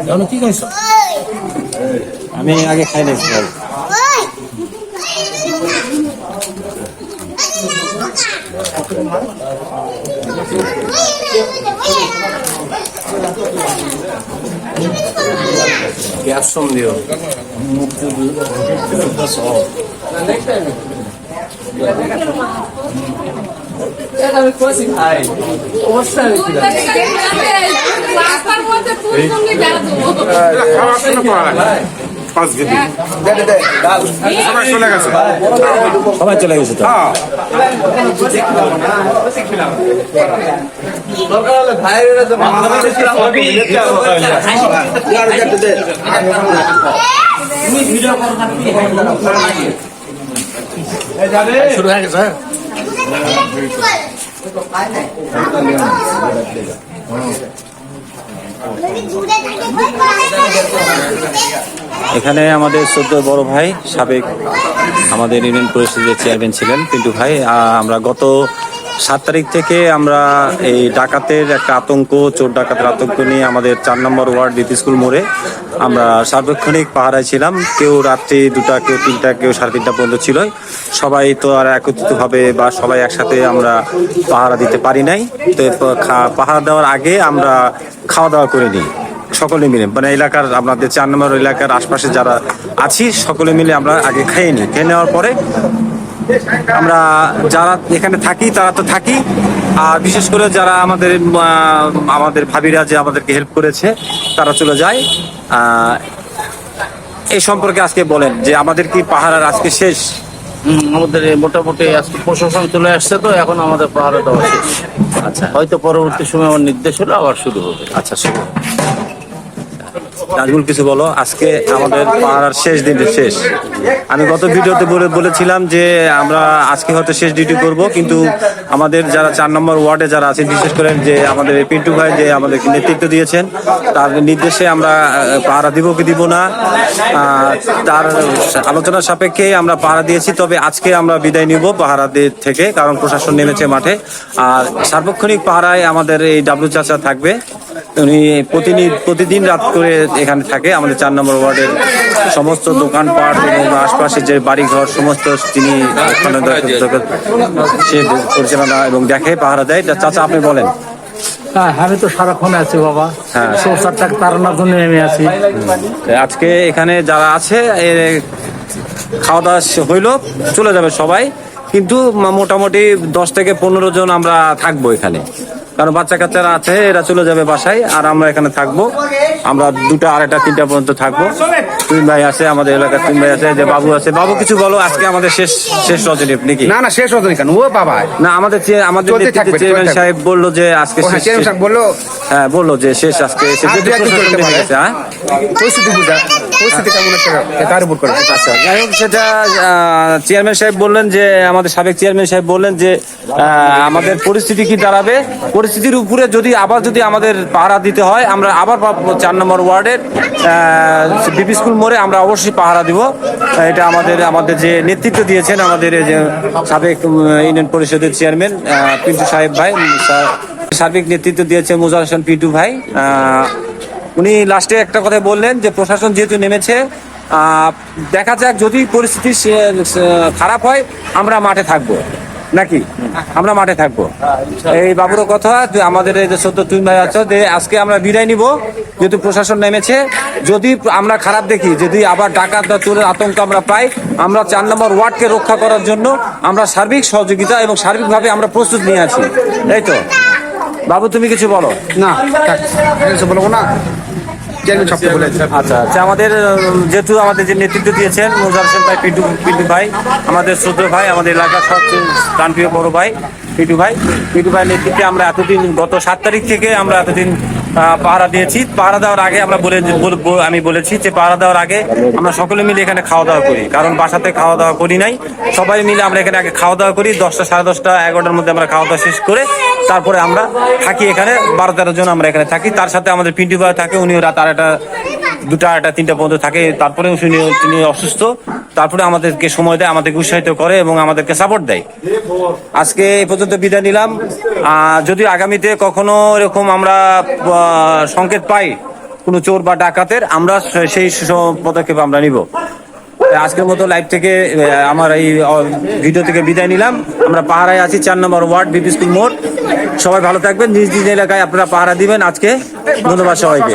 জানো কি খাইছো? আমি আগে খাই নিয়েছি ভাই। গ্যাস সন্দেহ রাস্তার সবাই চলে গেছে তো হ্যাঁ শুরু হয়ে গেছে এখানে আমাদের চোদ্দ বড় ভাই সাবেক আমাদের ইউনিয়ন পরিষদের চেয়ারম্যান ছিলেন পিন্টু ভাই। আমরা গত সাত তারিখ থেকে আমরা এই ডাকাতের একটা আতঙ্ক, চোর ডাকাতের আতঙ্ক নিয়ে আমাদের চার নম্বর ওয়ার্ড ডিপি স্কুল মোড়ে আমরা সার্বক্ষণিক পাহারায় ছিলাম। কেউ রাত্রি দুটা, কেউ তিনটা, কেউ সাড়ে তিনটা পর্যন্ত ছিল সবাই তো আর একত্রিতভাবে বা সবাই একসাথে আমরা পাহারা দিতে পারি নাই। তো পাহারা দেওয়ার আগে আমরা খাওয়া দাওয়া করে নিই, সকলে মিলে। মানে এলাকার আপনাদের চার নম্বর এলাকার আশপাশে যারা আছি, সকলে মিলে আমরা আগে খেয়ে নিই। খেয়ে নেওয়ার পরে আমরা যারা এখানে থাকি, তারা তো থাকি। আর বিশেষ করে যারা আমাদের আমাদের ভাবিরা যে আমাদেরকে হেল্প করেছে, তারা চলে যায়। এই সম্পর্কে আজকে বলেন যে আমাদের কি পাহাড়ার আজকে শেষ? আমাদের মোটামুটি আজকে প্রশাসন চলে আসছে তো, এখন আমাদের পাহাড়ে দেওয়া শেষ। আচ্ছা। হয়তো পরবর্তী সময় আমার নির্দেশ হলো আবার শুরু হবে। আচ্ছা শুভ। নাজমুল কিছু বলো? আজকে আমাদের পাহাড়ার শেষ দিনের শেষ। আমি গত ভিডিওতে বলে বলেছিলাম যে আমরা আজকে হয়তো শেষ ডিউটি করব, কিন্তু আমাদের যারা চার নম্বর ওয়ার্ডে যারা আছেন, বিশেষ করে যে আমাদের পিন্টু ভাই যে আমাদেরকে নেতৃত্ব দিয়েছেন, তার নির্দেশে আমরা পাহারা দিব কি দিব না তার আলোচনা সাপেক্ষে আমরা পাহারা দিয়েছি, তবে আজকে আমরা বিদায় নিব পাহারা থেকে, কারণ প্রশাসন নেমেছে মাঠে। আর সার্বক্ষণিক পাহারায় আমাদের এই ডাব্লু চাচা থাকবে। উনি প্রতিদিন প্রতিদিন রাত করে এখানে থাকে। আমাদের চার নম্বর ওয়ার্ডের সমস্ত দোকানপাট এবং আশপাশে যে বাড়িঘর সমস্ত তিনি সে পরিচালনা এবং দেখে পাহারা দেয়। চাচা আপনি বলেন। হ্যাঁ আমি তো সারাক্ষণ আছি বাবা। হ্যাঁ। সংসারটাকে তাড়ানোর জন্য আমি আছি। আজকে এখানে যারা আছে খাওয়া দাওয়া হইল চলে যাবে সবাই। কিন্তু মোটামুটি দশ থেকে পনেরো জন আমরা থাকব এখানে। কারণ বাচ্চা কাচ্চারা আছে এরা চলে যাবে বাসায় আর আমরা এখানে থাকব। আমরা দুটা আড়াইটা তিনটা পর্যন্ত থাকব। তিন ভাই আছে আমাদের এলাকার তিন ভাই আছে যে বাবু আছে। বাবু কিছু বলো আজকে আমাদের শেষ শেষ রজনী নাকি? না না শেষ হতো কেন? ও বাবা। না আমাদের আমাদের চেয়ারম্যান সাহেব বলল যে আজকে হ্যাঁ চেয়ারম্যান সাহেব বলল হ্যাঁ বলল যে শেষ আজকে হ্যাঁ? বুঝা। আচ্ছা যাই হোক, সেটা চেয়ারম্যান সাহেব বললেন যে, আমাদের সাবেক চেয়ারম্যান সাহেব বললেন যে আমাদের পরিস্থিতি কি দাঁড়াবে? পরিস্থিতির উপরে যদি আবার যদি আমাদের পাহারা দিতে হয়, আমরা আবার চার নম্বর ওয়ার্ডের বিপি স্কুল মোড়ে আমরা অবশ্যই পাহারা দিব। এটা আমাদের আমাদের যে নেতৃত্ব দিয়েছেন, আমাদের যে সাবেক ইউনিয়ন পরিষদের চেয়ারম্যান পিন্টু সাহেব ভাই সার্বিক নেতৃত্ব দিয়েছেন মুজার হোসেন পিন্টু ভাই উনি লাস্টে একটা কথা বললেন যে প্রশাসন যেহেতু নেমেছে দেখা যাক যদি পরিস্থিতি খারাপ হয়, আমরা মাঠে থাকব। নাকি? আমরা মাঠে থাকব। এই বাবুর কথা আমাদের এই যে সত্য তুমি ভাই আছো, যে আজকে আমরা বিদায় নিব, যেহেতু প্রশাসন নেমেছে। যদি আমরা খারাপ দেখি, যদি আবার ডাকাত বা চোরের আতঙ্ক আমরা পাই, আমরা চার নম্বর ওয়ার্ডকে রক্ষা করার জন্য আমরা সার্বিক সহযোগিতা এবং সার্বিকভাবে আমরা প্রস্তুত নিয়ে আছি। এই তো। বাবু, তুমি কিছু বলো? না কিছু বলব না? চেয়ারম্যান সবকে বলে আচ্ছা আচ্ছা আমাদের যেহেতু আমাদের যে নেতৃত্ব দিয়েছেন মোজার হোসেন ভাই পিটু পিটু ভাই আমাদের শ্রদ্ধ ভাই আমাদের এলাকার সবচেয়ে প্রাণপ্রিয় বড় ভাই পিটু ভাই পিটু ভাই নেতৃত্বে আমরা এতদিন গত সাত তারিখ থেকে আমরা এতদিন পাহারা দিয়েছি। পাহারা দেওয়ার আগে আমরা বলে আমি বলেছি যে পাহারা দেওয়ার আগে আমরা সকলে মিলে এখানে খাওয়া দাওয়া করি। কারণ বাসাতে খাওয়া দাওয়া করি নাই। সবাই মিলে আমরা এখানে আগে খাওয়া দাওয়া করি। দশটা সাড়ে দশটা এগারোটার মধ্যে আমরা খাওয়া দাওয়া শেষ করে তারপরে আমরা থাকি এখানে। বারো তেরো জন আমরা এখানে থাকি। তার সাথে আমাদের পিন্টু ভাই থাকে উনিও রাত আড়াইটা দুটা আড়াইটা তিনটা পর্যন্ত থাকে। তারপরেও তিনি তিনি অসুস্থ। তারপরে আমাদেরকে সময় দেয়, আমাদেরকে উৎসাহিত করে এবং আমাদেরকে সাপোর্ট দেয়। আজকে এই পর্যন্ত বিদায় নিলাম। যদি আগামীতে কখনো এরকম আমরা সংকেত পাই কোনো চোর বা ডাকাতের, আমরা সেই পদক্ষেপ আমরা নিব। আজকের মতো লাইভ থেকে আমার এই ভিডিও থেকে বিদায় নিলাম। আমরা পাহারায় আছি চার নম্বর ওয়ার্ড, বিপি স্কুল মোড়। সবাই ভালো থাকবেন। নিজ নিজ এলাকায় আপনারা পাহারা দিবেন আজকে। ধন্যবাদ সবাইকে।